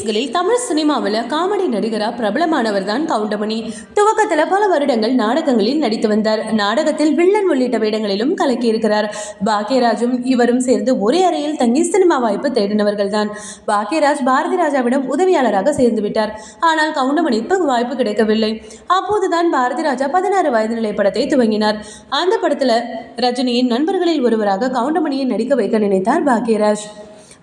எயிட்டிஸ்களில் தமிழ் சினிமாவில் காமெடி நடிகராக பிரபலமானவர் தான் கவுண்டமணி. துவக்கத்தில் பல வருடங்கள் நாடகங்களில் நடித்து வந்தார். நாடகத்தில் வில்லன் உள்ளிட்ட வேடங்களிலும் கலக்கியிருக்கிறார் பாக்கியராஜும் இவரும் சேர்ந்து ஒரே அறையில் தங்கி சினிமா வாய்ப்பு தேடினவர்கள் தான் பாக்கியராஜ் பாரதி ராஜாவிடம் உதவியாளராக சேர்ந்து விட்டார். ஆனால் கவுண்டமணிக்கு வாய்ப்பு கிடைக்கவில்லை. அப்போதுதான் பாரதி ராஜா பதினாறு வயது நிலை படத்தை துவங்கினார். அந்த படத்தில் ரஜினியின் நண்பர்களில் ஒருவராக கவுண்டமணியை நடிக்க வைக்க நினைத்தார் பாக்கியராஜ்.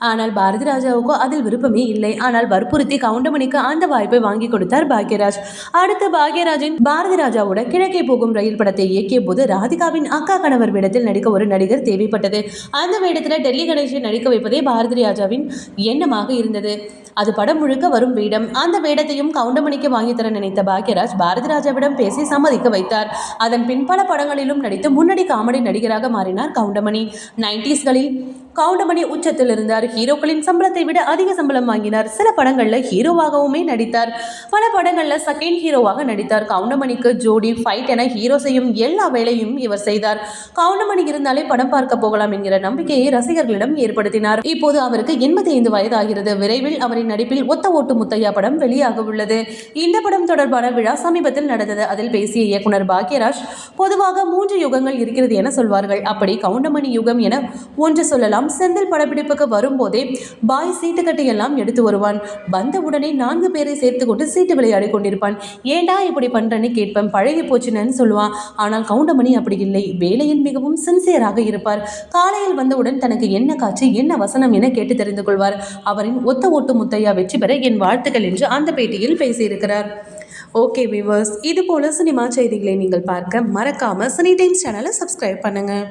ஆனால் பாரதி ராஜாவுக்கோ அதில் விருப்பமே இல்லை. ஆனால் வற்புறுத்தி கவுண்டமணிக்கு அந்த வாய்ப்பை வாங்கி கொடுத்தார் பாக்யராஜ். அடுத்து பாக்யராஜின் பாரதி ராஜாவோட கிழக்கே போகும் ரயில் படத்தை இயக்கிய போது ராதிகாவின் அக்கா கணவர் வேடத்தில் நடிக்க ஒரு நடிகர் தேவைப்பட்டது. அந்த வேடத்தில் டெல்லி கணேஷை நடிக்க வைப்பதே பாரதி ராஜாவின் எண்ணமாக இருந்தது. அது படம் முழுக்க வரும் வேடம். அந்த வேடத்தையும் கவுண்டமணிக்கு வாங்கித்தர தர நினைத்த பாக்யராஜ் பாரதி ராஜாவிடம் பேசி சம்மதிக்க வைத்தார். அதன் பின் பல படங்களிலும் நடித்து முன்னணி காமெடி நடிகராக மாறினார் கவுண்டமணி. நைன்டிஸ்களில் கவுண்டமணி உச்சத்தில் இருந்தார் ஹீரோக்களின் சம்பளத்தை விட அதிக சம்பளம் வாங்கினார். சில படங்களில் ஹீரோவாகவுமே நடித்தார். பல படங்களில் செகண்ட் ஹீரோவாக நடித்தார். கவுண்டமணிக்கு ஜோடி ஃபைட் என ஹீரோ செய்யும் எல்லா வேலையும் இவர் செய்தார். கவுண்டமணி இருந்தாலே படம் பார்க்க போகலாம் என்கிற நம்பிக்கையை ரசிகர்களிடம் ஏற்படுத்தினார். இப்போது அவருக்கு எண்பத்தி ஐந்து வயதாகிறது. விரைவில் அவரின் நடிப்பில் ஒத்த ஓட்டு முத்தையா படம் வெளியாக உள்ளது. இந்த படம் தொடர்பான விழா சமீபத்தில் நடந்தது. அதில் பேசிய இயக்குனர் பாக்யராஜ் பொதுவாக மூன்று யுகங்கள் இருக்கிறது என சொல்வார்கள். அப்படி கவுண்டமணி யுகம் என ஒன்று சொல்லலாம். செந்தில் படப்பிடிப்புக்கு வரும்போதே பாய் சீட்டுக்கட்டை எல்லாம் எடுத்து வருவான். வந்த உடனே நான்கு பேரை சேர்த்து கொண்டு சீட்டு விளையாடி கொண்டிருப்பான். ஏண்டா இப்படி பண்ணுறேன்னு கேட்பேன் பழகி போச்சுன்னு சொல்லுவான். ஆனால் கவுண்டமணி அப்படி இல்லை. வேலையில் மிகவும் சின்சியராக இருப்பார். காலையில் வந்தவுடன் தனக்கு என்ன காட்சி என்ன வசனம் என கேட்டு தெரிந்து கொள்வார். அவரின் ஒத்த ஓட்டு முத்தையா வெற்றி பெற என் வாழ்த்துக்கள் என்று அந்த பேட்டியில் பேசியிருக்கிறார். ஓகே வியூவர்ஸ் இது போல சினிமா செய்திகளை நீங்கள் பார்க்க மறக்காம சினி டைம்ஸ் சேனலை சப்ஸ்கிரைப் பண்ணுங்கள்